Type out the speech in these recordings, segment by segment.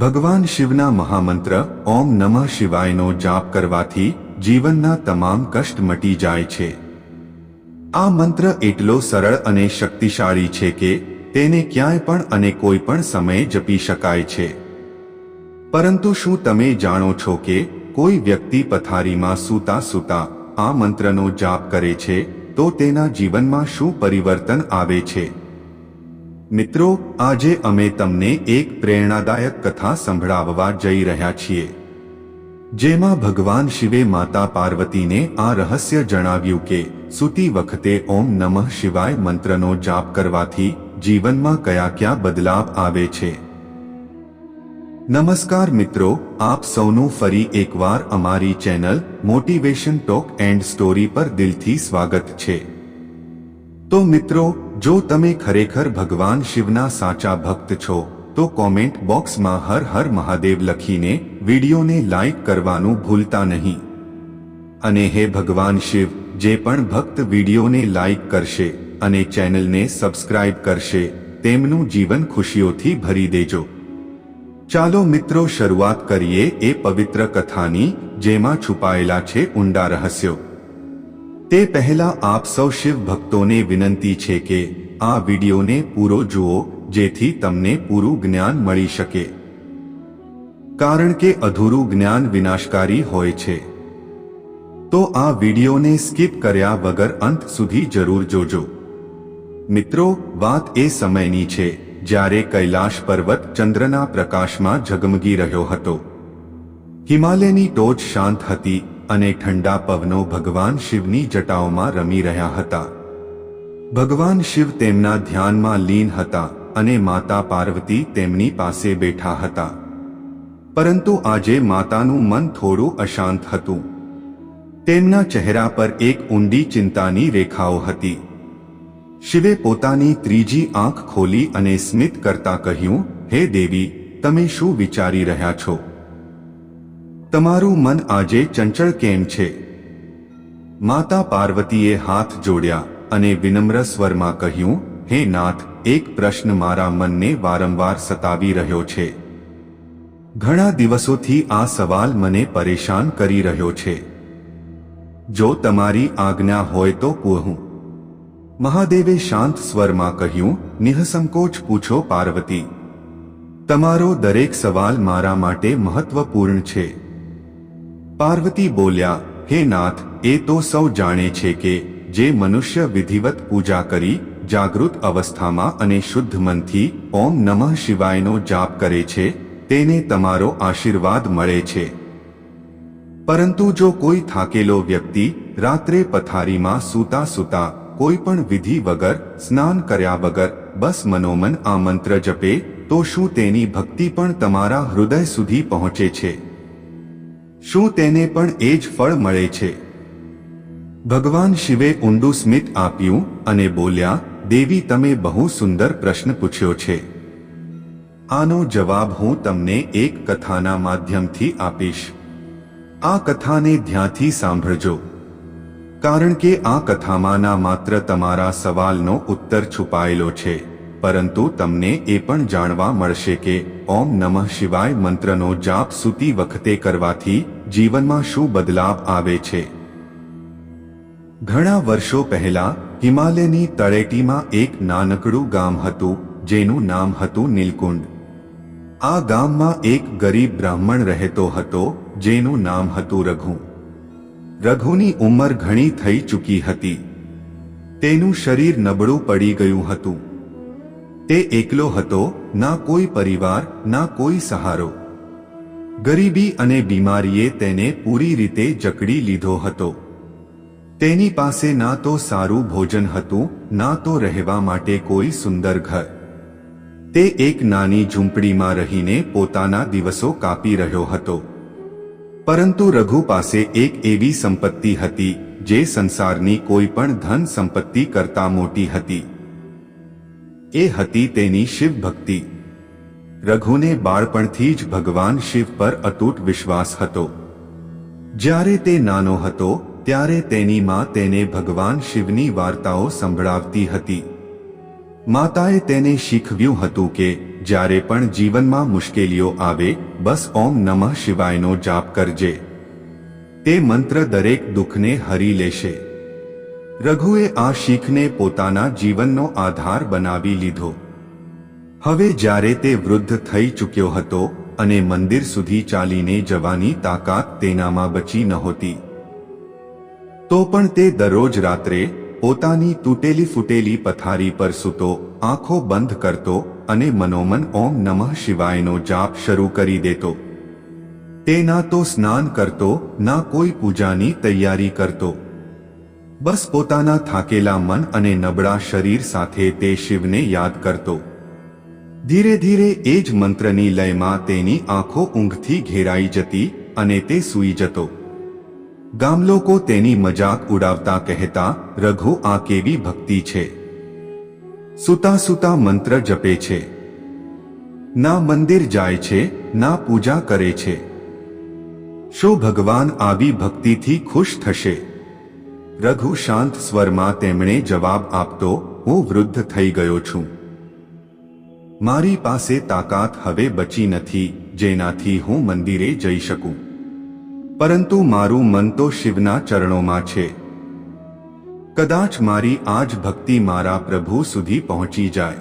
ભગવાન શિવના મહામંત્ર, ઓમ નમઃ શિવાયનો જાપ કરવાથી જીવનના તમામ કષ્ટ મટી જાય છે. આ મંત્ર એટલો સરળ અને શક્તિશાળી છે કે તેને ક્યાંય પણ અને કોઈ પણ સમયે જપી શકાય છે. પરંતુ શું તમે જાણો છો કે કોઈ વ્યક્તિ પથારીમાં સૂતા સૂતા આ મંત્રનો જાપ કરે છે, તો તેના જીવનમાં શું પરિવર્તન આવે છે? મિત્રો, આજે અમે તમને એક પ્રેરણાદાયક કથા સંભળાવવા જઈ રહ્યા છીએ. જેમાં ભગવાન શિવે માતા પાર્વતીને આ રહસ્ય જણાવ્યું કે, સૂતી વખતે ઓમ નમઃ શિવાય મંત્રનો જાપ કરવાથી જીવનમાં કયા કયા બદલાવ આવે છે? નમસ્કાર મિત્રો, આપ સૌનું ફરી એકવાર અમારી channel motivation talk and story પર દિલથી સ્વાગત છે. તો મિત્રો જો તમે ખરેખર ભગવાન શિવના સાચા ભક્ત છો, તો કોમેન્ટ બોક્સમાં હર હર મહાદેવ લખીને વિડીયોને લાઈક કરવાનું ભૂલતા નહીં. અને હે ભગવાન શિવ, જે પણ ભક્ત વિડીયોને લાઈક કરશે અને ચેનલને સબસ્ક્રાઇબ કરશે, તેમનું જીવન ખુશીઓથી ભરી દેજો. ચાલો મિત્રો, શરૂઆત કરીએ એ પવિત્ર કથાની, જેમાં છુપાયેલા છે ઊંડા રહસ્યો. તે પહેલા આપ સૌ શિવ ભક્તોને વિનંતી છે કે આ વિડીયોને પૂરો જુઓ, જેથી તમને પૂરું જ્ઞાન મળી શકે. કારણ કે અધૂરું જ્ઞાન વિનાશકારી હોય છે. તો આ વિડીયોને સ્કીપ કર્યા વગર અંત સુધી જરૂર જોજો. મિત્રો, વાત એ સમયની છે, જ્યારે કૈલાશ પર્વત ચંદ્રના પ્રકાશમાં ઝગમગી રહ્યો હતો. હિમાલયની ટોચ શાંત હતી અને ઠંડા પવનો ભગવાન શિવની જટાઓમાં રમી રહ્યા હતા. ભગવાન શિવ તેમના ધ્યાનમાં લીન હતા અને માતા પાર્વતી તેમની પાસે બેઠા હતા. પરંતુ આજે માતાનું મન થોડું અશાંત હતું. તેમના ચહેરા પર એક ઊંડી ચિંતાની રેખાઓ હતી. શિવે પોતાની ત્રીજી આંખ ખોલી અને સ્મિત કરતા કહ્યું, હે દેવી, તમે શું વિચારી રહ્યા છો? તમારું મન આજે ચંચળ કેમ છે? માતા પાર્વતીએ હાથ જોડ્યા અને વિનમ્ર સ્વરમાં કહ્યું, હે નાથ, એક પ્રશ્ન મારા મનને વારંવાર સતાવી રહ્યો છે. ઘણા દિવસોથી આ સવાલ મને પરેશાન કરી રહ્યો છે. જો તમારી આજ્ઞા હોય તો પૂહું મહાદેવે શાંત સ્વરમાં કહ્યું, નિઃસંકોચ પૂછો પાર્વતી. તમારો દરેક સવાલ મારા માટે મહત્વપૂર્ણ છે. પાર્વતી બોલ્યા, હે નાથ, એ તો સૌ જાણે છે કે જે મનુષ્ય વિધિવત પૂજા કરી, જાગૃત અવસ્થામાં અને શુદ્ધ મનથી ઓમ નમઃ શિવાયનો જાપ કરે છે, તેને તમારો આશીર્વાદ મળે છે. પરંતુ જો કોઈ થાકેલો વ્યક્તિ રાત્રે પથારીમાં સૂતા સૂતા કોઈ પણ વિધિ વગર સ્નાન કર્યા વગર બસ મનોમન આ મંત્ર જપે, તો શું તેની ભક્તિ પણ તમારા હૃદય સુધી પહોંચે છે? શું તેને પણ એ જ ફળ મળે છે? ભગવાન શિવે ઊંડું સ્મિત આપ્યું અને બોલ્યા, દેવી, તમે બહુ સુંદર પ્રશ્ન પૂછ્યો છે. આનો જવાબ હું તમને એક કથાના માધ્યમથી આપીશ. આ કથાને ધ્યાનથી સાંભળજો. કારણ કે આ કથામાં ના માત્ર તમારા સવાલનો ઉત્તર છુપાયેલો છે. પરંતુ તમને એ પણ જાણવા મળશે કે, ઓમ નમઃ શિવાય મંત્રનો જાપ સૂતી વખતે કરવાથી જીવનમાં શું બદલાવ આવે છે? ઘણા વર્ષો પહેલા, હિમાલયની તળેટીમાં એક નાનકડું ગામ હતું, જેનું નામ હતું નીલકુંડ. આ ગામમાં એક ગરીબ બ્રાહ્મણ રહેતો હતો, જેનું નામ હતું રઘુ. રઘુની ઉંમર ઘણી થઈ ચૂકી હતી. તેનું શરીર નબળું પડી ગયું હતું. તે એકલો હતો, ના કોઈ પરિવાર, ના કોઈ સહારો. ગરીબી અને બીમારીએ તેને પૂરી રીતે જકડી લીધો હતો. તેની પાસે ના તો સારું ભોજન હતું, ના તો રહેવા માટે કોઈ સુંદર ઘર. તે એક નાની ઝૂંપડીમાં રહીને પોતાના દિવસો કાપી રહ્યો હતો. પરંતુ રઘુ પાસે એક એવી સંપત્તિ હતી, જે સંસારની કોઈ પણ ધન સંપત્તિ કરતા મોટી હતી. એ હતી તેની શિવ ભક્તિ. રઘુને બાળપણથી જ ભગવાન શિવ પર અતૂટ વિશ્વાસ હતો. જ્યારે તે નાનો હતો, ત્યારે તેની માં તેને ભગવાન શિવની વાર્તાઓ સંભળાવતી હતી. માતાએ તેને શીખવ્યું હતું કે, જ્યારે પણ જીવનમાં મુશ્કેલીઓ આવે, બસ ઓમ નમઃ શિવાયનો જાપ કરજે. તે મંત્ર દરેક દુઃખને હરી લેશે. રઘુએ આ શીખને પોતાના જીવનનો આધાર બનાવી લીધો. હવે જ્યારે તે વૃદ્ધ થઈ ચૂક્યો હતો અને મંદિર સુધી ચાલીને જવાની તાકાત તેનામાં બચી નહોતી, તો પણ તે દરરોજ રાત્રે પોતાની તૂટેલી ફૂટેલી પથારી પર સૂતો, આંખો બંધ કરતો અને મનોમન ઓમ નમઃ શિવાયનો જાપ શરૂ કરી દેતો. તે ના તો સ્નાન કરતો, ના કોઈ પૂજાની તૈયારી કરતો. બસ પોતાના થાકેલા મન અને નબળા શરીર સાથે તે શિવને યાદ કરતો. ધીરે ધીરે એ જ મંત્રની લયમાં તેની આંખો ઊંઘથી ઘેરાઈ જતી અને તે સૂઈ જતો. ગામલોકો તેની મજાક ઉડાવતા કહેતા, રઘુ, આ કેવી ભક્તિ છે? સુતા સુતા મંત્ર જપે છે. ના મંદિર જાય છે, ના પૂજા કરે છે. શું ભગવાન આવી ભક્તિથી ખુશ થશે? રઘુ શાંત સ્વરમાં તેમણે જવાબ આપતો, હું વૃદ્ધ થઈ ગયો છું. મારી પાસે તાકાત હવે બચી નથી, જેનાથી હું મંદિરે જઈ શકું. પરંતુ મારું મન તો શિવના ચરણોમાં છે. કદાચ મારી આ જ ભક્તિ મારા પ્રભુ સુધી પહોંચી જાય.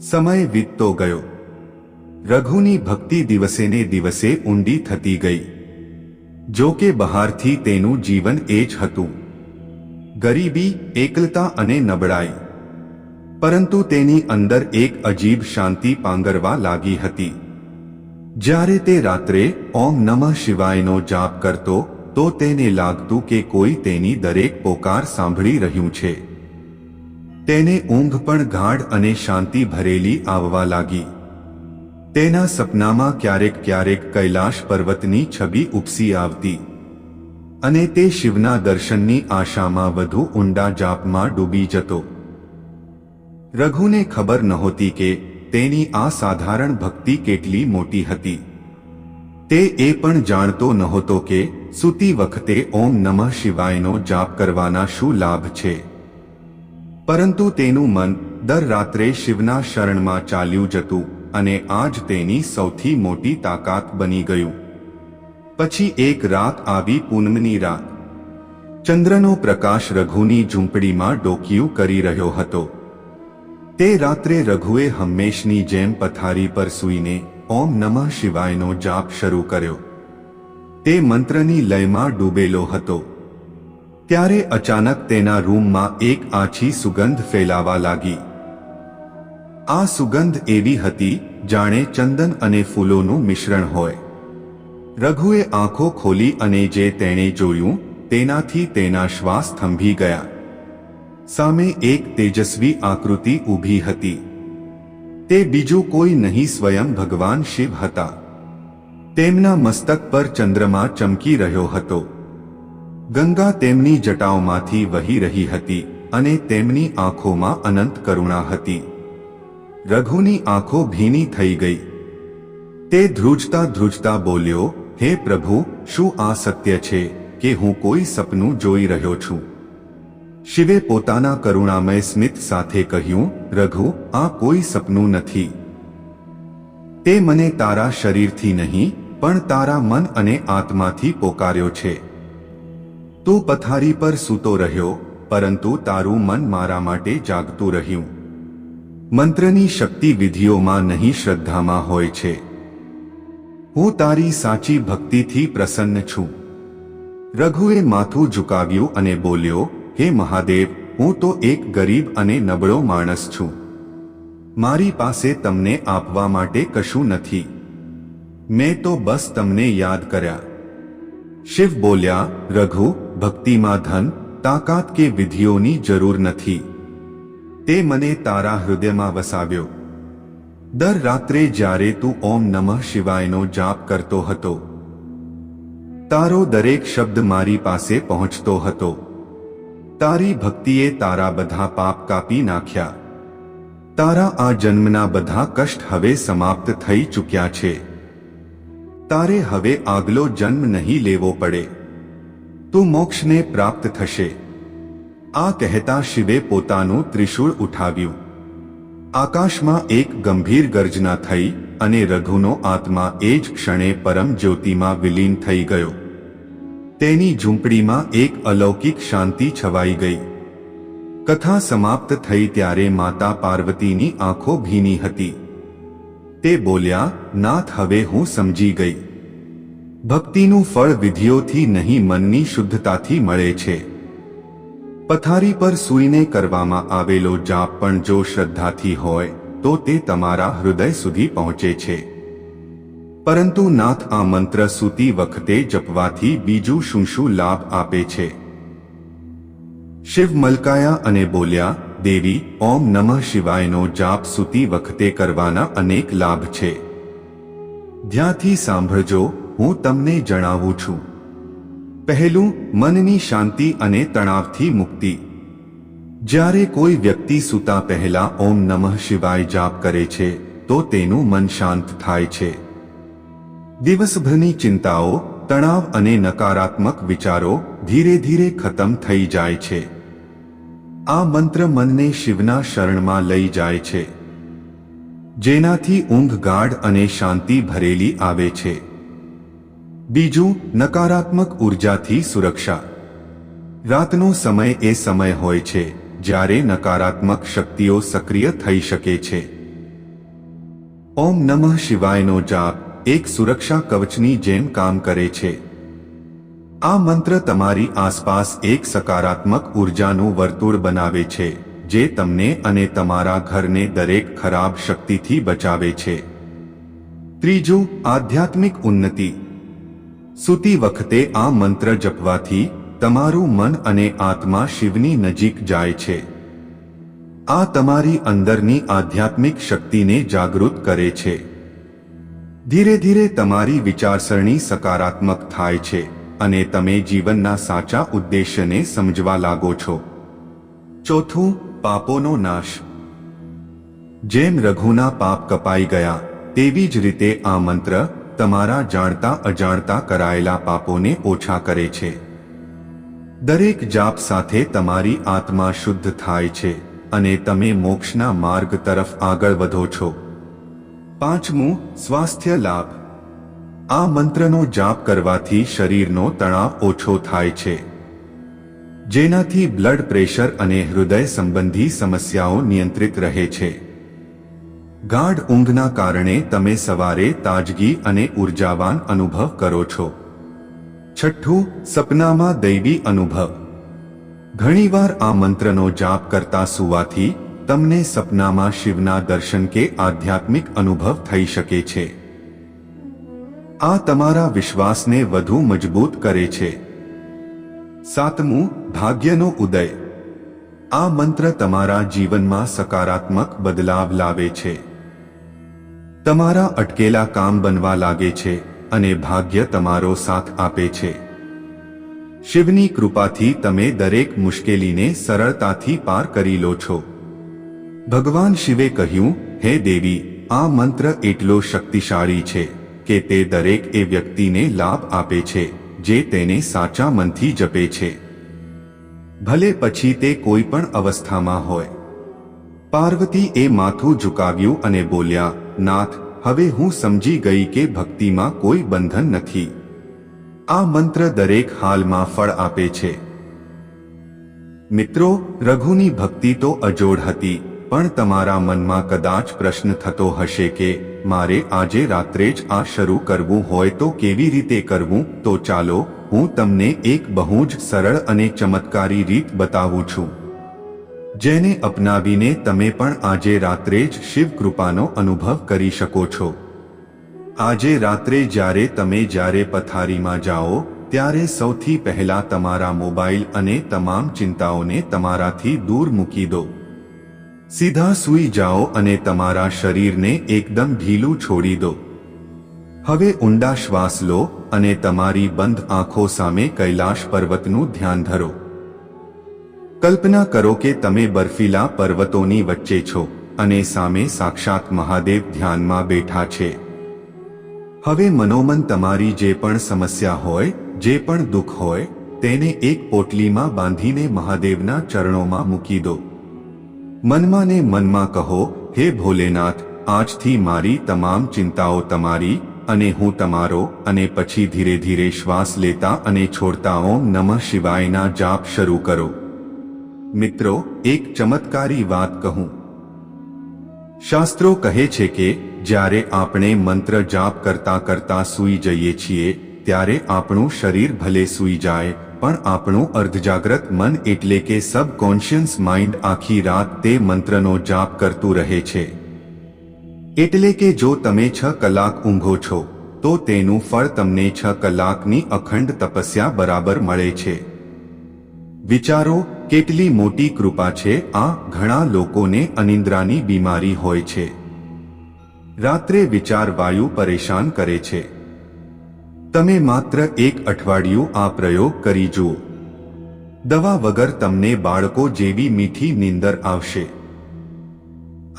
સમય વીતતો ગયો. રઘુની ભક્તિ દિવસે ને દિવસે ઊંડી થતી ગઈ. જો કે બહારથી તેનું જીવન એ જ હતું. ગરીબી, એકલતા અને નબળાઈ. પરંતુ તેની અંદર એક અજીબ શાંતિ પાંગરવા લાગી હતી. જ્યારે તે રાત્રે ઓમ નમઃ શિવાયનો જાપ કરતો, તો તેને લાગતું કે કોઈ તેની દરેક પોકાર સાંભળી રહ્યું છે. તેને ઊંઘ પણ ગાઢ અને શાંતિ ભરેલી આવવા લાગી. તેના સપનામાં ક્યારેક ક્યારેક કૈલાશ પર્વતની છબી ઉપસી આવતી. અને તે શિવના દર્શનની આશામાં વધુ ઊંડા જાપમાં ડૂબી જતો. રઘુને ખબર નહોતી કે તેની આ સાધારણ ભક્તિ કેટલી મોટી હતી. તે એ પણ જાણતો નહોતો કે સૂતી વખતે ઓમ નમઃ શિવાયનો જાપ કરવાના શું લાભ છે. પરંતુ તેનું મન દર રાત્રે શિવના શરણમાં ચાલ્યું જતું અને આજ તેની સૌથી મોટી તાકાત બની ગયું. પછી એક રાત આવી પૂનમની રાત. ચંદ્રનો પ્રકાશ રઘુની ઝૂંપડીમાં ડોકિયું કરી રહ્યો હતો. તે રાત્રે રઘુએ હંમેશની જેમ પથારી પર સૂઈને ઓમ નમઃ શિવાયનો જાપ શરૂ કર્યો. તે મંત્રની લયમાં ડૂબેલો હતો. ત્યારે અચાનક તેના રૂમમાં એક આછી સુગંધ ફેલાવા લાગી. આ સુગંધ એવી હતી, જાણે ચંદન અને ફૂલોનું મિશ્રણ હોય. રઘુએ આંખો ખોલી અને જે તેણે જોયું, તેનાથી તેના શ્વાસ થંભી ગયા. સામે એક તેજસ્વી આકૃતિ ઊભી હતી. તે બીજું કોઈ નહીં સ્વયં ભગવાન શિવ હતા. તેમના મસ્તક પર ચંદ્રમા ચમકી રહ્યો હતો. ગંગા તેમની જટાઓમાંથી વહી રહી હતી અને તેમની આંખોમાં અનંત કરુણા હતી. રઘુની આંખો ભીની થઈ ગઈ. તે ધ્રુજતા ધ્રુજતા બોલ્યો હે પ્રભુ, શું આ સત્ય છે કે હું કોઈ સપનું જોઈ રહ્યો છું? શિવે પોતાના કરુણામય સ્મિત સાથે કહ્યું, રઘુ, આ કોઈ સપનું નથી. તે મને તારા શરીરથી નહીં, પણ તારા મન અને આત્માથી પોકાર્યો છે. તું પથારી પર સૂતો રહ્યો, પરંતુ તારું મન મારા માટે જાગતું રહ્યું. મંત્રની શક્તિ વિધિઓમાં નહીં શ્રદ્ધામાં હોય છે. હું તારી સાચી ભક્તિથી પ્રસન્ન છું. રઘુએ માથું ઝુકાવ્યું અને બોલ્યો, હે મહાદેવ, હું તો એક ગરીબ અને નબળો માણસ છું. મારી પાસે તમને આપવા માટે કશું નથી. મેં તો બસ તમને યાદ કર્યા. શિવ બોલ્યા, રઘુ, ભક્તિમાં ધન, તાકાત કે વિધિઓની જરૂર નથી. તે મને તારા હૃદયમાં વસાવ્યો. દર રાત્રે જ્યારે તું ઓમ નમઃ શિવાયનો જાપ કરતો હતો, તારો દરેક શબ્દ મારી પાસે પહોંચતો હતો. તારી ભક્તિએ તારા બધા પાપ કાપી નાખ્યા. તારા આ જન્મના બધા કષ્ટ હવે સમાપ્ત થઈ ચૂક્યા છે. તારે હવે આગલો જન્મ નહીં લેવો પડે. તું મોક્ષને પ્રાપ્ત થશે. આ કહેતા શિવે પોતાનું ત્રિશૂળ ઉઠાવ્યું. આકાશમાં એક ગંભીર ગર્જના થઈ અને રઘુનો આત્મા એ જ ક્ષણે પરમ જ્યોતિમાં વિલીન થઈ ગયો. તેની ઝૂંપડીમાં એક અલૌકિક શાંતિ છવાઈ ગઈ. કથા સમાપ્ત થઈ ત્યારે માતા પાર્વતીની આંખો ભીની હતી. તે બોલ્યા, નાથ, હવે હું સમજી ગઈ. ભક્તિનું ફળ વિધિઓથી નહીં મનની શુદ્ધતાથી મળે છે. પથારી પર સૂઈને કરવામાં આવેલો જાપ પણ જો શ્રદ્ધાથી હોય, તો તે તમારા હૃદય સુધી પહોંચે છે. પરંતુ નાથ આ મંત્ર સૂતી વખતે જપવાથી બીજું શું શું લાભ આપે છે? શિવ મલકાયા અને બોલ્યા, દેવી, ઓમ નમઃ શિવાયનો જાપ સૂતી વખતે કરવાના અનેક લાભ છે. ધ્યાથી સાંભળજો, હું તમને જણાવું છું. પહેલું, મનની શાંતિ અને તણાવથી મુક્તિ. જ્યારે કોઈ વ્યક્તિ સૂતા પહેલા ઓમ નમઃ શિવાય જાપ કરે છે, તો તેનું મન શાંત થાય છે. દિવસભરની ચિંતાઓ, તણાવ અને નકારાત્મક વિચારો ધીરે ધીરે ખતમ થઈ જાય છે. આ મંત્ર મનને શિવના શરણમાં લઈ જાય છે. જેનાથી ઊંઘ ગાઢ અને શાંતિ ભરેલી આવે છે. બીજું નકારાત્મક ઉર્જાથી સુરક્ષા. રાતનો સમય એ સમય હોય છે જ્યારે નકારાત્મક શક્તિઓ સક્રિય થઈ શકે છે. ઓમ નમઃ શિવાયનો જાપ એક સુરક્ષા કવચની જેમ કામ કરે છે. આ મંત્ર તમારી આસપાસ એક સકારાત્મક ઉર્જાનું વર્તુળ બનાવે છે, જે તમને અને તમારા ઘરને દરેક ખરાબ શક્તિથી બચાવે છે. ત્રીજું, આધ્યાત્મિક ઉન્નતિ. સૂતી વખતે આ મંત્ર જપવાથી તમારું મન અને આત્મા શિવની નજીક જાય છે. આ તમારી અંદરની આધ્યાત્મિક શક્તિને જાગૃત કરે છે. ધીરે ધીરે તમારી વિચારસરણી સકારાત્મક થાય છે અને તમે જીવનના સાચા ઉદ્દેશ્યને સમજવા લાગો છો. ચોથું, પાપોનો નાશ. જેમ રઘુના પાપ કપાઈ ગયા, તેવી જ રીતે આ મંત્ર તમારા જાણતા અજાણતા કરાયેલા પાપોને ઓછા કરે છે. દરેક જાપ સાથે તમારી આત્મા શુદ્ધ થાય છે અને તમે મોક્ષના માર્ગ તરફ આગળ વધો છો. પાંચમું, સ્વાસ્થ્ય લાભ. આ મંત્રનો જાપ કરવાથી શરીરનો તણાવ ઓછો થાય છે. જેનાથી બ્લડ પ્રેશર અને હૃદય સંબંધી સમસ્યાઓ નિયંત્રિત રહે છે. ગાઢ ઊંઘના કારણે તમે સવારે તાજગી અને ઉર્જાવાન અનુભવ કરો છો. છઠ્ઠું, સપનામાં દૈવી અનુભવ. ઘણીવાર આ મંત્રનો જાપ કરતા સુવાથી તમને સપનામાં શિવના દર્શન કે આધ્યાત્મિક અનુભવ થઈ શકે છે. આ તમારા વિશ્વાસને વધુ મજબૂત કરે છે. સાતમું, ભાગ્યનો ઉદય. આ મંત્ર તમારા જીવનમાં સકારાત્મક બદલાવ લાવે છે. તમારા અટકેલા કામ બનવા લાગે છે અને ભાગ્ય તમારો સાથ આપે છે. શિવની કૃપાથી તમે દરેક મુશ્કેલીને સરળતાથી પાર કરી લો છો. ભગવાન શિવે કહ્યું, હે દેવી, આ મંત્ર એટલો શક્તિશાળી છે કે તે દરેક એ વ્યક્તિને લાભ આપે છે, જે તેને સાચા મનથી જપે છે. ભલે પછી તે કોઈ પણ અવસ્થામાં હોય. પાર્વતી એ માથું ઝુકાવ્યું અને બોલ્યા નાથ, હવે હું સમજી ગઈ કે ભક્તિમાં કોઈ બંધન નથી. આ મંત્ર દરેક હાલમાં ફળ આપે છે. મિત્રો, રઘુની ભક્તિ તો અજોડ હતી, પણ તમારા મનમાં કદાચ પ્રશ્ન થતો હશે કે, મારે આજે રાત્રે જ આ શરૂ કરવું હોય તો કેવી રીતે કરવું? તો ચાલો, હું તમને એક બહુ જ સરળ અને ચમત્કારી રીત બતાવું છું. જેને અપનાવીને તમે પણ આજે રાત્રે જ શિવ કૃપાનો અનુભવ કરી શકો છો. આજે રાત્રે જ્યારે તમે જ્યારે પથારીમાં જાઓ, ત્યારે સૌથી પહેલા તમારા મોબાઈલ અને તમામ ચિંતાઓને તમારાથી દૂર મૂકી દો. સીધા સૂઈ જાઓ અને તમારા શરીરને એકદમ ઢીલું છોડી દો. હવે ઊંડા શ્વાસ લો અને તમારી બંધ આંખો સામે કૈલાશ પર્વતનું ધ્યાન ધરો. કલ્પના કરો કે તમે બર્ફીલા પર્વતોની વચ્ચે છો અને સામે સાક્ષાત મહાદેવ ધ્યાનમાં બેઠા છે. હવે મનોમન તમારી જે પણ સમસ્યા હોય, જે પણ દુઃખ હોય, તેને એક પોટલીમાં બાંધીને મહાદેવના ચરણોમાં મૂકી દો. મનમાં ને મનમાં કહો, હે ભોલેનાથ, આજથી મારી તમામ ચિંતાઓ તમારી અને હું તમારો અને પછી ધીરે ધીરે શ્વાસ લેતા અને છોડતા ઓમ નમઃ શિવાયના જાપ શરૂ કરો. મિત્રો, એક ચમત્કારી વાત કહું. શાસ્ત્રો કહે છે કે, જ્યારે આપણે મંત્ર જાપ કરતા કરતા સૂઈ જઈએ છીએ, ત્યારે આપણું શરીર ભલે સૂઈ જાય, પણ આપણું અર્ધજાગ્રત મન એટલે કે સબકોન્શિયસ માઇન્ડ આખી રાત તે મંત્રનો જાપ કરતું રહે છે. એટલે કે જો તમે છ કલાક ઊંઘો છો, તો તેનું ફળ તમને છ કલાકની અખંડ તપસ્યા બરાબર મળે છે. વિચારો કેટલી મોટી કૃપા છે, આ ઘણા લોકોને અનિંદ્રાની બીમારી હોય છે. રાત્રે વિચાર વાયુ પરેશાન કરે છે. તમે માત્ર એક અઠવાડિયું આ પ્રયોગ કરી જુઓ. દવા વગર તમને બાળકો જેવી મીઠી નીંદર આવશે.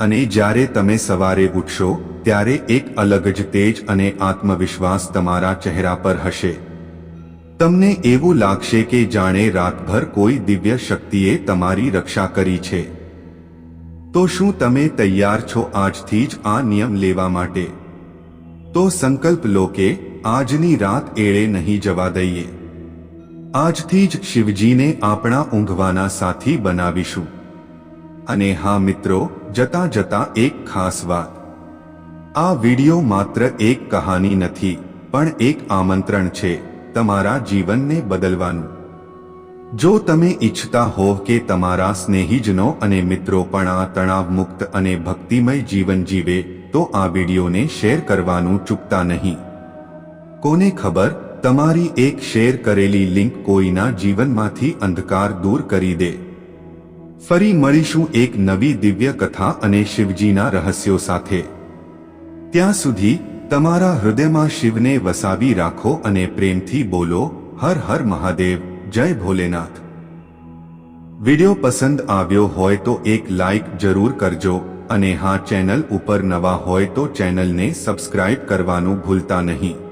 અને જ્યારે તમે સવારે ઉઠશો, ત્યારે એક અલગ જ તેજ અને આત્મવિશ્વાસ તમારા ચહેરા પર હશે. તમને એવું લાગશે કે જાણે રાતભર કોઈ દિવ્ય શક્તિએ તમારી રક્ષા કરી છે. તો શું તમે તૈયાર છો આજથી જ આ નિયમ લેવા માટે? તો સંકલ્પ લો કે આજની રાત એળે નહીં જવા દઈએ. આજથી જ શિવજીને આપણા ઊંઘવાના સાથી બનાવીશું. અને હા મિત્રો, જતા જતા એક ખાસ વાત. આ વિડિયો માત્ર એક કહાની નથી, પણ એક આમંત્રણ છે. તમારા જીવનને બદલવાનું. જો તમે ઈચ્છતા હોવ કે તમારા સ્નેહીજનો અને મિત્રો પણ આ તણાવ અને ભક્તિમય જીવન જીવે, તો આ વિડીયોને શેર કરવાનું ચૂકતા નહીં. કોને ખબર, તમારી એક શેર કરેલી લિંક કોઈના જીવનમાંથી અંધકાર દૂર કરી દે. ફરી મળીશું એક નવી દિવ્ય કથા અને શિવજીના રહસ્યો સાથે. ત્યાં સુધી તમારા હૃદયમાં શિવને વસાવી રાખો અને પ્રેમથી બોલો, હર હર મહાદેવ, જય ભોલેનાથ. વિડિયો પસંદ આવ્યો હોય તો એક લાઈક જરૂર કરજો અને હા ચેનલ ઉપર નવા હોય તો ચેનલને સબસ્ક્રાઇબ કરવાનું ભૂલતા નહીં.